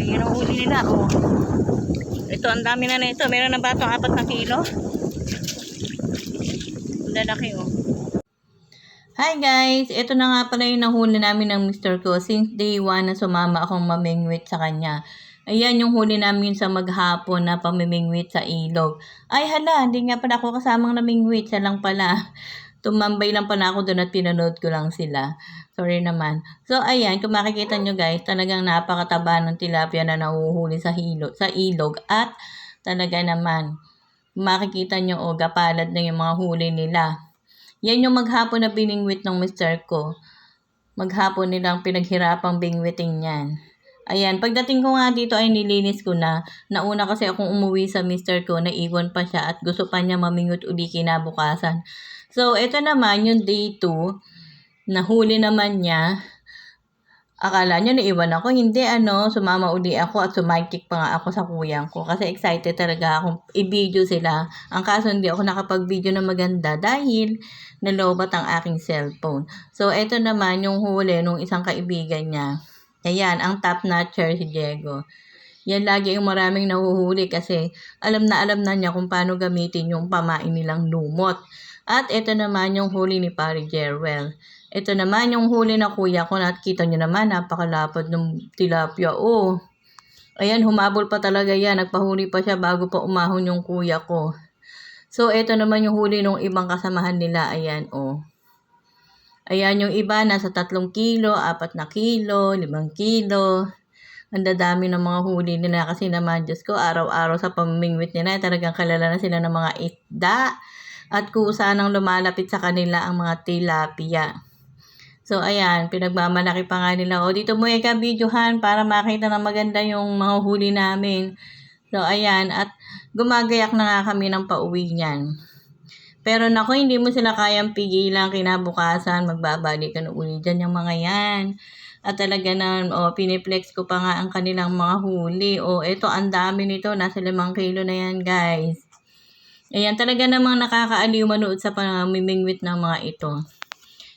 Ayan ang huli nila, oh. Ito, ang dami na na ito. Meron na ba itong apat na kilo? Ang lalaki, oh. Hi guys! Ito na nga pala yung nahuli namin ng Mr. ko since day 1 na sumama akong mamingwit sa kanya. Ayan yung huli namin sa maghapon na pamimingwit sa ilog. Ay hala, hindi nga pala ako kasamang namingwit. Siya lang pala. Tumambay lang pala ako doon at pinanood ko lang sila. Sorry naman. So ayan, kung makikita nyo guys, talagang napakataba ng tilapia na nahuhuli sa, hilo, sa ilog. At talaga naman, makikita nyo o gapalad na yung mga huli nila. Yan yung maghapon na biningwit ng mister ko. Maghapon nilang pinaghirapang bingwiting yan. Ayan, pagdating ko nga dito ay nilinis ko na. Nauna kasi akong umuwi sa mister ko, naiwan pa siya at gusto pa niya mamingot uli kinabukasan. So, ito naman yung day 2. Nahuli naman niya. Akala niya naiwan ako. Hindi ano, sumama uli ako at sumightic pa nga ako sa kuyang ko. Kasi excited talaga akong i-video sila. Ang kaso hindi ako nakapag-video na maganda dahil nalobat ang aking cellphone. So, ito naman yung huli nung isang kaibigan niya. Ayan, ang top notcher si Diego. Yan lagi yung maraming nahuhuli kasi alam na alam na niya kung paano gamitin yung pamain nilang lumot. At ito naman yung huli ni Pari Jerwell. Ito naman yung huli na kuya ko. Nakita niyo naman, napakalapad ng tilapia. Oh, ayan, humabol pa talaga yan. Nagpahuli pa siya bago pa umahon yung kuya ko. So, ito naman yung huli ng ibang kasamahan nila. Ayan, oh. Ayan yung iba, nasa 3 kilo, 4 na kilo, 5 kilo. Ang dadami ng mga huli nila kasi naman, Diyos ko, araw-araw sa pamimingwit nila, talagang kalala na sila ng mga itda at kusa nang lumalapit sa kanila ang mga tilapia. So, ayan, pinagmamalaki pa nga nila. O, dito mo ika videohan para makita na maganda yung mga huli namin. So, ayan, at gumagayak na nga kami ng pauwi niyan. Pero nako, hindi mo sila kayang pigilan kinabukasan, magbabalik ka na uli dyan yung mga yan. At talaga na, o, piniplex ko pa nga ang kanilang mga huli. O, eto, ang dami nito, nasa limang kilo na yan, guys. Ayan, talaga namang nakakaaliw manood sa pamimingwit ng mga ito.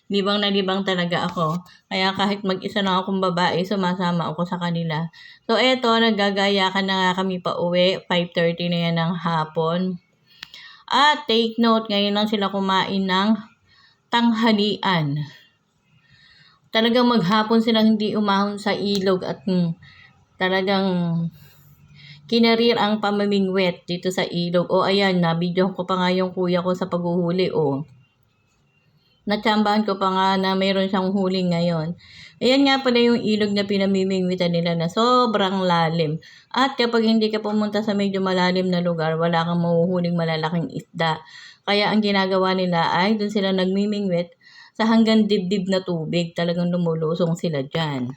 Libang na libang talaga ako. Kaya kahit mag-isa na akong babae, sumasama ako sa kanila. So, eto, naggagayakan na nga kami pa uwi. 5.30 na yan ng hapon. At take note, ngayon lang sila kumain ng tanghalian. Talagang maghapon silang hindi umahon sa ilog at mm, talagang kinarir ang pamamingwet dito sa ilog. O ayan, na video ko pa nga yung kuya ko sa paghuhuli. O, natsambahan ko pa nga na mayroon siyang huli ngayon. Ayan nga pala yung ilog na pinamimingwitan nila na sobrang lalim. At kapag hindi ka pumunta sa medyo malalim na lugar, wala kang mahuhuling malalaking isda. Kaya ang ginagawa nila ay doon sila nagmimingwit sa hanggang dibdib na tubig. Talagang lumulusong sila dyan.